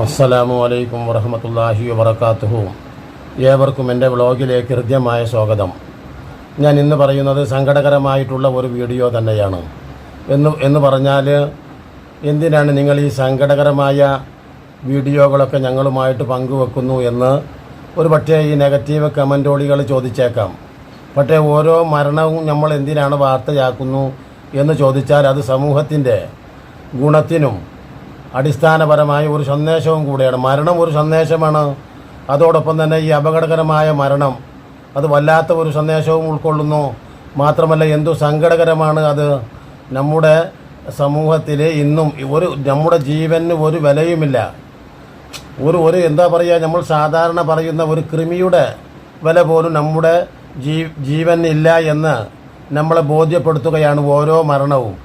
അസ്സലാമു അലൈക്കും വറഹമത്തല്ലാഹി വബർക്കാത്തുഹു ഏവർക്കും എന്റെ വ്ളോഗിലേക്ക് ഹൃദ്യമായ സ്വാഗതം. ഞാൻ ഇന്ന് പറയുന്നത് സങ്കടകരമായിട്ടുള്ള ഒരു വീഡിയോ തന്നെയാണ്. എന്ന് എന്ന് പറഞ്ഞാൽ എന്തിനാണ് നിങ്ങൾ ഈ സങ്കടകരമായ വീഡിയോകളൊക്കെ ഞങ്ങളുമായിട്ട് പങ്കുവെക്കുന്നു എന്ന് ഒരു പക്ഷേ ഈ നെഗറ്റീവ് കമന്റോളികൾ ചോദിച്ചേക്കാം. പക്ഷേ ഓരോ മരണവും നമ്മൾ എന്തിനാണ് വാർത്തയാക്കുന്നു എന്ന് ചോദിച്ചാൽ അത് സമൂഹത്തിന്റെ ഗുണത്തിനും അടിസ്ഥാനപരമായ ഒരു സന്ദേശവും കൂടിയാണ്. മരണം ഒരു സന്ദേശമാണ്. അതോടൊപ്പം തന്നെ ഈ അപകടകരമായ മരണം അത് വല്ലാത്ത ഒരു സന്ദേശവും ഉൾക്കൊള്ളുന്നു. മാത്രമല്ല എന്തു സങ്കടകരമാണ് അത്. നമ്മുടെ സമൂഹത്തിൽ ഇന്നും ഒരു നമ്മുടെ ജീവന് ഒരു വിലയുമില്ല. ഒരു ഒരു എന്താ പറയുക നമ്മൾ സാധാരണ പറയുന്ന ഒരു കൃമിയുടെ വില പോലും നമ്മുടെ ജീ ജീവനില്ല എന്ന് നമ്മളെ ബോധ്യപ്പെടുത്തുകയാണ് ഓരോ മരണവും.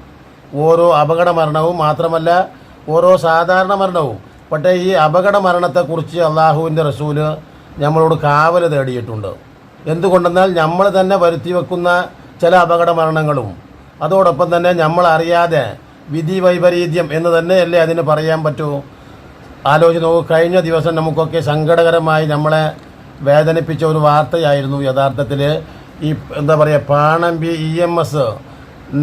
ഓരോ അപകട മരണവും മാത്രമല്ല ഓരോ സാധാരണ മരണവും. പക്ഷേ ഈ അപകട മരണത്തെക്കുറിച്ച് അള്ളാഹുവിന്റെ റസൂൽ നമ്മളോട് കാവൽ തേടിയിട്ടുണ്ട്. എന്തുകൊണ്ടെന്നാൽ നമ്മൾ തന്നെ വരുത്തി വെക്കുന്ന ചില അപകട മരണങ്ങളും അതോടൊപ്പം തന്നെ നമ്മൾ അറിയാതെ വിധി വൈപരീത്യം എന്ന് തന്നെയല്ലേ അതിന് പറയാൻ പറ്റൂ? ആലോചിച്ച് നോക്കൂ കഴിഞ്ഞ ദിവസം നമുക്കൊക്കെ സങ്കടകരമായി നമ്മളെ വേദനിപ്പിച്ച ഒരു വാർത്തയായിരുന്നു. യഥാർത്ഥത്തിൽ ഈ എന്താ പറയുക Panambi E M S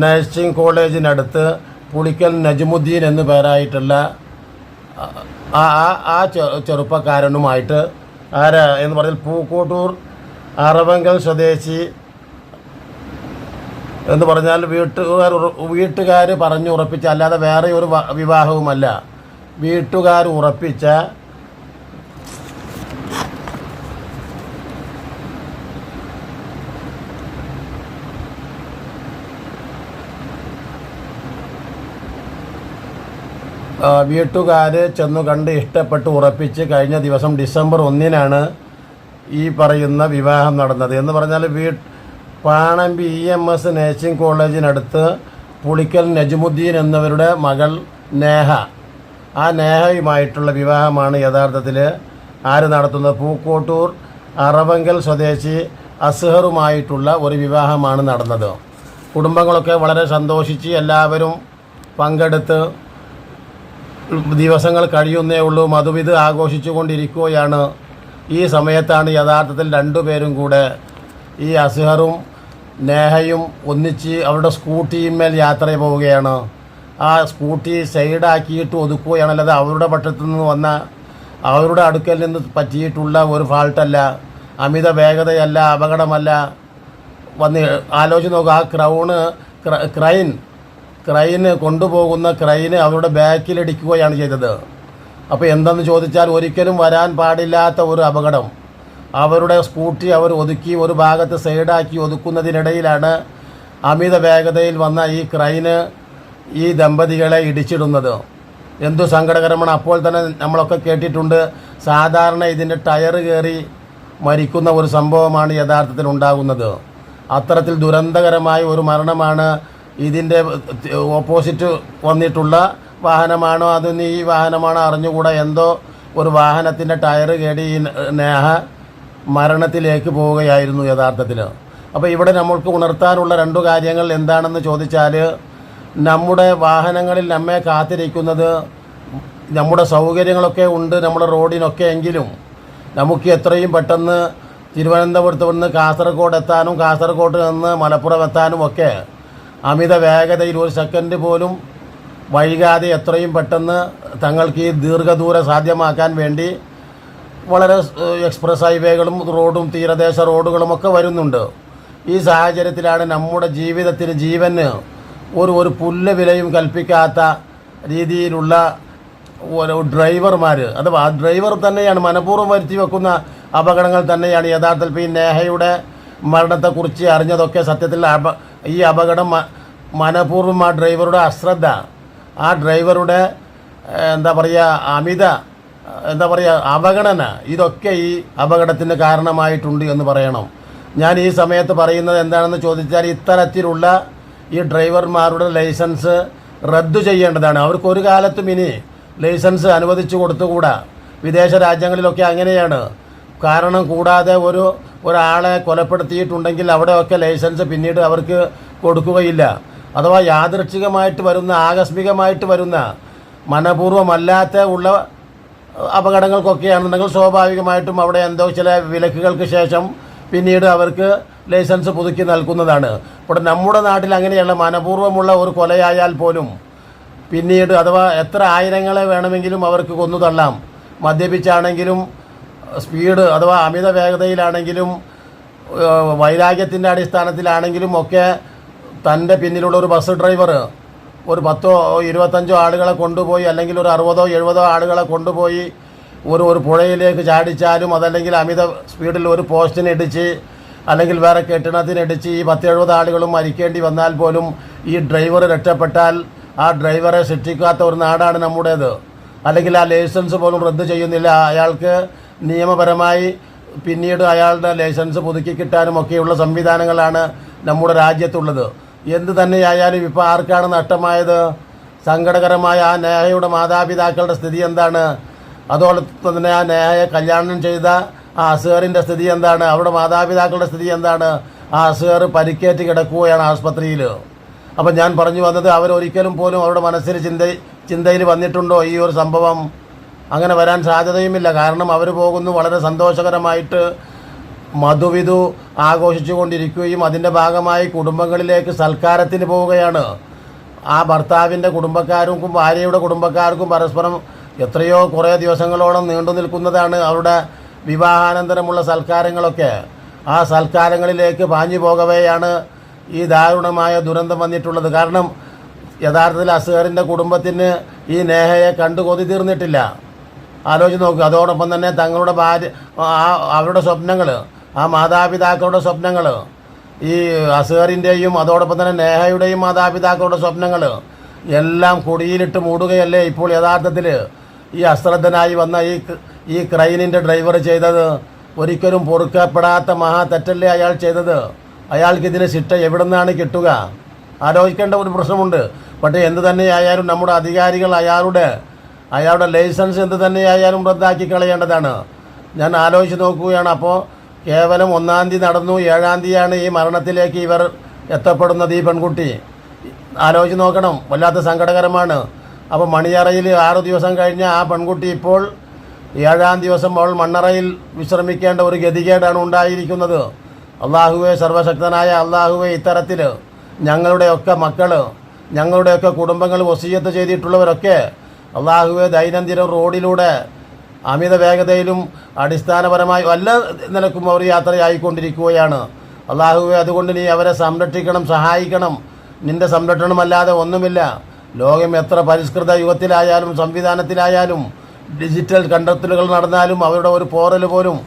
nursing കോളേജിനടുത്ത് Pulikkal Najmuddin എന്ന് പേരായിട്ടുള്ള ആ ആ ചെറുപ്പക്കാരനുമായിട്ട് ആരാ എന്ന് പറഞ്ഞാൽ പൂക്കോട്ടൂർ അറവങ്കൽ സ്വദേശി എന്ന് പറഞ്ഞാൽ വീട്ടുകാർ വീട്ടുകാർ പറഞ്ഞു ഉറപ്പിച്ച അല്ലാതെ വേറെ ഒരു വിവാഹവുമല്ല. വീട്ടുകാർ ഉറപ്പിച്ച വീട്ടുകാർ ചെന്നു കണ്ട് ഇഷ്ടപ്പെട്ട് ഉറപ്പിച്ച് കഴിഞ്ഞ ദിവസം ഡിസംബർ ഒന്നിനാണ് ഈ പറയുന്ന വിവാഹം നടന്നത്. എന്ന് പറഞ്ഞാൽ വീ Panambi E M S nursing കോളേജിനടുത്ത് Pulikkal Najmuddin എന്നവരുടെ മകൾ നേഹ. ആ നേഹയുമായിട്ടുള്ള വിവാഹമാണ് യഥാർത്ഥത്തിൽ ആര് നടത്തുന്നത്? പൂക്കോട്ടൂർ അറവങ്കൽ സ്വദേശി അസ്ഹറുമായിട്ടുള്ള ഒരു വിവാഹമാണ് നടന്നത്. കുടുംബങ്ങളൊക്കെ വളരെ സന്തോഷിച്ച് എല്ലാവരും പങ്കെടുത്ത് ദിവസങ്ങൾ കഴിയുന്നേ ഉള്ളൂ. മധുവിത് ആഘോഷിച്ചു കൊണ്ടിരിക്കുകയാണ് ഈ സമയത്താണ് യഥാർത്ഥത്തിൽ രണ്ടുപേരും കൂടെ ഈ അസ്ഹറും നേഹയും ഒന്നിച്ച് അവരുടെ സ്കൂട്ടിയിന്മേൽ യാത്ര പോവുകയാണ്. ആ സ്കൂട്ടി സൈഡാക്കിയിട്ട് ഒതുക്കുകയാണ് അല്ലാതെ അവരുടെ പക്ഷത്തു നിന്ന് വന്ന അവരുടെ അടുക്കൽ നിന്ന് പറ്റിയിട്ടുള്ള ഒരു ഫാൾട്ടല്ല. അമിത വേഗതയല്ല അപകടമല്ല. വന്ന് ആലോചിച്ച് നോക്കുക ആ ക്രൗണ് ക്ര- ക്രൈൻ ക്രൈന് കൊണ്ടുപോകുന്ന ക്രൈന് അവരുടെ ബാക്കിലിടിക്കുകയാണ് ചെയ്തത്. അപ്പോൾ എന്തെന്ന് ചോദിച്ചാൽ ഒരിക്കലും വരാൻ പാടില്ലാത്ത ഒരു അപകടം. അവരുടെ സ്കൂട്ടി അവർ ഒതുക്കി ഒരു ഭാഗത്ത് സൈഡാക്കി ഒതുക്കുന്നതിനിടയിലാണ് അമിത വേഗതയിൽ വന്ന ഈ ക്രൈന് ഈ ദമ്പതികളെ ഇടിച്ചിടുന്നത്. എന്തു സങ്കടകരമാണ്. അപ്പോൾ തന്നെ നമ്മളൊക്കെ കേട്ടിട്ടുണ്ട് സാധാരണ ഇതിന്റെ ടയർ കയറി മരിക്കുന്ന ഒരു സംഭവമാണ് യഥാർത്ഥത്തിൽ ഉണ്ടാകുന്നത്. അത്തരത്തിൽ ദുരന്തകരമായ ഒരു മരണമാണ് ഇതിന്റെ ഓപ്പോസിറ്റ് വന്നിട്ടുള്ള വാഹനമാണോ? അതൊന്ന് ഈ വാഹനമാണോ അറിഞ്ഞുകൂടാ? എന്തോ ഒരു വാഹനത്തിന്റെ ടയർ കേടി നേഹ മരണത്തിലേക്ക് പോവുകയായിരുന്നു യഥാർത്ഥത്തിൽ അപ്പോൾ ഇവിടെ നമ്മൾക്ക് ഉണർത്താനുള്ള രണ്ടു കാര്യങ്ങൾ എന്താണെന്ന് ചോദിച്ചാൽ നമ്മുടെ വാഹനങ്ങളിൽ നമ്മെ കാത്തിരിക്കുന്നത് നമ്മുടെ സൗകര്യങ്ങളൊക്കെ ഉണ്ട് നമ്മുടെ റോഡിനൊക്കെ എങ്കിലും. നമുക്ക് എത്രയും പെട്ടെന്ന് തിരുവനന്തപുരത്ത് നിന്ന് കാസർഗോഡ് എത്താനും കാസർഗോഡ് നിന്ന് മലപ്പുറം എത്താനും ഒക്കെ അമിത വേഗതയിൽ ഒരു സെക്കൻഡ് പോലും വൈകാതെ എത്രയും പെട്ടെന്ന് തങ്ങൾക്ക് ഈ ദീർഘദൂര സാധ്യമാക്കാൻ വേണ്ടി വളരെ എക്സ്പ്രസ് ഹൈവേകളും റോഡും തീരദേശ റോഡുകളും ഒക്കെ വരുന്നുണ്ട്. ഈ സാഹചര്യത്തിലാണ് നമ്മുടെ ജീവിതത്തിന് ജീവന് ഒരു ഒരു പുല്ല് വിലയും കൽപ്പിക്കാത്ത രീതിയിലുള്ള ഒരു ഡ്രൈവർമാർ അഥവാ ആ ഡ്രൈവർ തന്നെയാണ് മനഃപൂർവം വരുത്തി വെക്കുന്ന അപകടങ്ങൾ തന്നെയാണ്. യഥാർത്ഥത്തിൽ ഈ നേഹയുടെ മരണത്തെക്കുറിച്ച് അറിഞ്ഞതൊക്കെ സത്യത്തിൽ അപ ഈ അപകടം മനഃപൂർവം ആ ഡ്രൈവറുടെ അശ്രദ്ധ ആ ഡ്രൈവറുടെ എന്താ പറയുക അമിത എന്താ പറയുക അവഗണന ഇതൊക്കെ ഈ അപകടത്തിന് കാരണമായിട്ടുണ്ട് എന്ന് പറയണം. ഞാൻ ഈ സമയത്ത് പറയുന്നത് എന്താണെന്ന് ചോദിച്ചാൽ ഇത്തരത്തിലുള്ള ഈ ഡ്രൈവർമാരുടെ ലൈസൻസ് റദ്ദു ചെയ്യേണ്ടതാണ്. അവർക്ക് ഒരു കാലത്തും ഇനി ലൈസൻസ് അനുവദിച്ചു കൊടുത്തുകൂടാ. വിദേശ രാജ്യങ്ങളിലൊക്കെ അങ്ങനെയാണ്. കാരണം കൂടാതെ ഒരു ഒരാളെ കൊലപ്പെടുത്തിയിട്ടുണ്ടെങ്കിൽ അവിടെയൊക്കെ ലൈസൻസ് പിന്നീട് അവർക്ക് കൊടുക്കുകയില്ല. അഥവാ യാദൃച്ഛികമായിട്ട് വരുന്ന ആകസ്മികമായിട്ട് വരുന്ന മനപൂർവമല്ലാത്ത ഉള്ള അപകടങ്ങൾക്കൊക്കെയാണെന്നുണ്ടെങ്കിൽ സ്വാഭാവികമായിട്ടും അവിടെ എന്തോ ചില വിലക്കുകൾക്ക് ശേഷം പിന്നീട് അവർക്ക് ലൈസൻസ് പുതുക്കി നൽകുന്നതാണ്. ഇവിടെ നമ്മുടെ നാട്ടിൽ അങ്ങനെയുള്ള മനപൂർവമുള്ള ഒരു കൊലയായാൽ പോലും പിന്നീട് അഥവാ എത്ര ആയിരങ്ങളെ വേണമെങ്കിലും അവർക്ക് കൊന്നു തള്ളാം. മദ്യപിച്ചാണെങ്കിലും സ്പീഡ് അഥവാ അമിത വേഗതയിലാണെങ്കിലും വൈരാഗ്യത്തിന്റെ അടിസ്ഥാനത്തിലാണെങ്കിലും ഒക്കെ തന്റെ പിന്നിലുള്ള ഒരു ബസ് ഡ്രൈവർ ഒരു പത്തോ ഇരുപത്തഞ്ചോ ആളുകളെ കൊണ്ടുപോയി അല്ലെങ്കിൽ ഒരു അറുപതോ എഴുപതോ ആളുകളെ കൊണ്ടുപോയി ഒരു ഒരു പുഴയിലേക്ക് ചാടിച്ചാലും അതല്ലെങ്കിൽ അമിത സ്പീഡിൽ ഒരു പോസ്റ്റിന് ഇടിച്ച് അല്ലെങ്കിൽ വേറെ കെട്ടിടത്തിനിടിച്ച് ഈ പത്ത് എഴുപത് ആളുകളും മരിക്കേണ്ടി വന്നാൽ പോലും ഈ ഡ്രൈവർ രക്ഷപ്പെട്ടാൽ ആ ഡ്രൈവറെ ശിക്ഷിക്കാത്ത ഒരു നാടാണ് നമ്മുടേത്. അല്ലെങ്കിൽ ആ ലൈസൻസ് പോലും റദ്ദ് ചെയ്യുന്നില്ല. അയാൾക്ക് നിയമപരമായി പിന്നീട് അയാളുടെ ലൈസൻസ് പുതുക്കി കിട്ടാനും ഒക്കെയുള്ള സംവിധാനങ്ങളാണ് നമ്മുടെ രാജ്യത്തുള്ളത്. എന്ത് തന്നെയായാലും ഇപ്പോൾ ആർക്കാണ് നഷ്ടമായത്? സങ്കടകരമായ ആ നേഹയുടെ മാതാപിതാക്കളുടെ സ്ഥിതി എന്താണ്? അതോടൊപ്പം തന്നെ ആ നേഹയെ കല്യാണം ചെയ്ത ആ അസുഖറിന്റെ സ്ഥിതി എന്താണ്? അവരുടെ മാതാപിതാക്കളുടെ സ്ഥിതി എന്താണ്? ആ അസുഖർ പരിക്കേറ്റ് കിടക്കുകയാണ് ആസ്പത്രിയിൽ അപ്പം ഞാൻ പറഞ്ഞു വന്നത് അവരൊരിക്കലും പോലും അവരുടെ മനസ്സിൽ ചിന്ത ചിന്തയിൽ വന്നിട്ടുണ്ടോ ഈ ഒരു സംഭവം? അങ്ങനെ വരാൻ സാധ്യതയുമില്ല. കാരണം അവർ പോകുന്നു വളരെ സന്തോഷകരമായിട്ട് മധുവിധു ആഘോഷിച്ചു കൊണ്ടിരിക്കുകയും അതിന്റെ ഭാഗമായി കുടുംബങ്ങളിലേക്ക് സൽക്കാരത്തിന് പോവുകയാണ്. ആ ഭർത്താവിന്റെ കുടുംബക്കാർക്കും ഭാര്യയുടെ കുടുംബക്കാർക്കും പരസ്പരം എത്രയോ കുറേ ദിവസങ്ങളോളം നീണ്ടു നിൽക്കുന്നതാണ് അവരുടെ വിവാഹാനന്തരമുള്ള സൽക്കാരങ്ങളൊക്കെ. ആ സൽക്കാരങ്ങളിലേക്ക് പാഞ്ഞു പോകവെയാണ് ഈ ദാരുണമായ ദുരന്തം വന്നിട്ടുള്ളത്. കാരണം യഥാർത്ഥത്തിൽ അസുഖറിന്റെ കുടുംബത്തിന് ഈ നേഹയെ കണ്ടു കൊതി തീർന്നിട്ടില്ല. ആലോചിച്ച് നോക്കുക അതോടൊപ്പം തന്നെ തങ്ങളുടെ ഭാര്യ ആ അവരുടെ സ്വപ്നങ്ങൾ ആ മാതാപിതാക്കളുടെ സ്വപ്നങ്ങൾ ഈ അസുഖറിന്റെയും അതോടൊപ്പം തന്നെ നേഹയുടെയും മാതാപിതാക്കളുടെ സ്വപ്നങ്ങൾ എല്ലാം കുടിയിലിട്ട് മൂടുകയല്ലേ ഇപ്പോൾ യഥാർത്ഥത്തിൽ ഈ അശ്രദ്ധനായി വന്ന ഈ ഈ ക്രൈനിന്റെ ഡ്രൈവർ ചെയ്തത് ഒരിക്കലും പൊറുക്കപ്പെടാത്ത മഹാ തെറ്റല്ലേ അയാൾ ചെയ്തത്? അയാൾക്ക് ഇതിന് ശിക്ഷ എവിടെ നിന്നാണ് കിട്ടുക? ആലോചിക്കേണ്ട ഒരു പ്രശ്നമുണ്ട്. പക്ഷേ എന്ത് തന്നെയായാലും നമ്മുടെ അധികാരികൾ അയാളുടെ അയാളുടെ ലൈസൻസ് എന്ത് തന്നെയായാലും റദ്ദാക്കി കളയേണ്ടതാണ്. ഞാൻ ആലോചിച്ച് നോക്കുകയാണ്. അപ്പോൾ കേവലം ഒന്നാം തീയതി നടന്നു. ഏഴാം തീയതിയാണ് ഈ മരണത്തിലേക്ക് ഇവർ എത്തപ്പെടുന്നത് ഈ പെൺകുട്ടി. ആലോചിച്ച് നോക്കണം. വല്ലാത്ത സങ്കടകരമാണ്. അപ്പോൾ മണിയറയിൽ ആറ് ദിവസം കഴിഞ്ഞ ആ പെൺകുട്ടി ഇപ്പോൾ ഏഴാം ദിവസം അവൾ മണ്ണറയിൽ വിശ്രമിക്കേണ്ട ഒരു ഗതികേടാണ് ഉണ്ടായിരിക്കുന്നത്. അള്ളാഹുവെ സർവശക്തനായ അള്ളാഹുവെ ഇത്തരത്തിൽ ഞങ്ങളുടെയൊക്കെ മക്കൾ ഞങ്ങളുടെയൊക്കെ കുടുംബങ്ങൾ വസീയത്ത് ചെയ്തിട്ടുള്ളവരൊക്കെ അള്ളാഹുവെ ദൈനംദിനം റോഡിലൂടെ അമിത വേഗതയിലും അടിസ്ഥാനപരമായി വല്ല നിലക്കും അവർ യാത്രയായിക്കൊണ്ടിരിക്കുകയാണ്. അള്ളാഹുവെ അതുകൊണ്ട് നീ അവരെ സംരക്ഷിക്കണം സഹായിക്കണം. നിന്റെ സംരക്ഷണമല്ലാതെ ഒന്നുമില്ല. ലോകം എത്ര പരിഷ്കൃത യുഗത്തിലായാലും സംവിധാനത്തിലായാലും ഡിജിറ്റൽ കണ്ടെത്തലുകൾ നടന്നാലും അവരുടെ ഒരു പോറൽ പോലും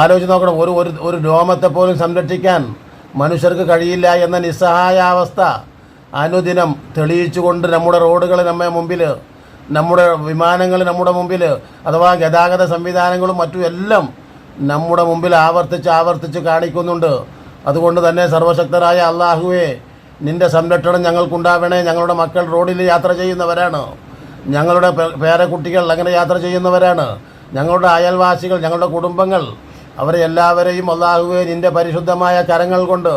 ആലോചിച്ച് നോക്കണം. ഒരു ഒരു ഒരു രോമത്തെ പോലും സംരക്ഷിക്കാൻ മനുഷ്യർക്ക് കഴിയില്ല എന്ന നിസ്സഹായാവസ്ഥ അനുദിനം തെളിയിച്ചുകൊണ്ട് നമ്മുടെ റോഡുകൾ നമ്മെ മുമ്പിൽ നമ്മുടെ വിമാനങ്ങൾ നമ്മുടെ മുമ്പിൽ അഥവാ ഗതാഗത സംവിധാനങ്ങളും മറ്റും എല്ലാം നമ്മുടെ മുമ്പിൽ ആവർത്തിച്ച് ആവർത്തിച്ച് കാണിക്കുന്നുണ്ട്. അതുകൊണ്ട് തന്നെ സർവശക്തരായ അള്ളാഹുവെ നിന്റെ സംരക്ഷണം ഞങ്ങൾക്കുണ്ടാവണേ. ഞങ്ങളുടെ മക്കൾ റോഡിൽ യാത്ര ചെയ്യുന്നവരാണ്. ഞങ്ങളുടെ പേരക്കുട്ടികൾ അങ്ങനെ യാത്ര ചെയ്യുന്നവരാണ്. ഞങ്ങളുടെ അയൽവാസികൾ ഞങ്ങളുടെ കുടുംബങ്ങൾ അവരെ എല്ലാവരെയും അള്ളാഹുവെ നിന്റെ പരിശുദ്ധമായ കരങ്ങൾ കൊണ്ട്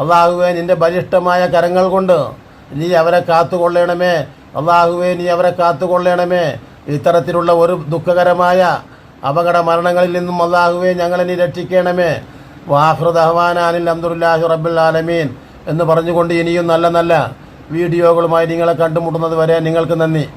അള്ളാഹുവെ നിന്റെ ബലിഷ്ഠമായ കരങ്ങൾ കൊണ്ട് നീ അവരെ കാത്തുകൊള്ളണമേ. അള്ളാഹുവേ നീ അവരെ കാത്തുകൊള്ളണമേ. ഇത്തരത്തിലുള്ള ഒരു ദുഃഖകരമായ അപകട മരണങ്ങളിൽ നിന്നും അള്ളാഹുവെ ഞങ്ങളെ നീ രക്ഷിക്കണമേ. വാഹൃദഹ്വാനാനിൽ അബ്ദുല്ലാഹി റബ്ബുൽ ആലമീൻ എന്ന് പറഞ്ഞുകൊണ്ട് ഇനിയും നല്ല നല്ല വീഡിയോകളുമായി നിങ്ങളെ കണ്ടുമുട്ടുന്നത് വരെ നിങ്ങൾക്ക് നന്ദി.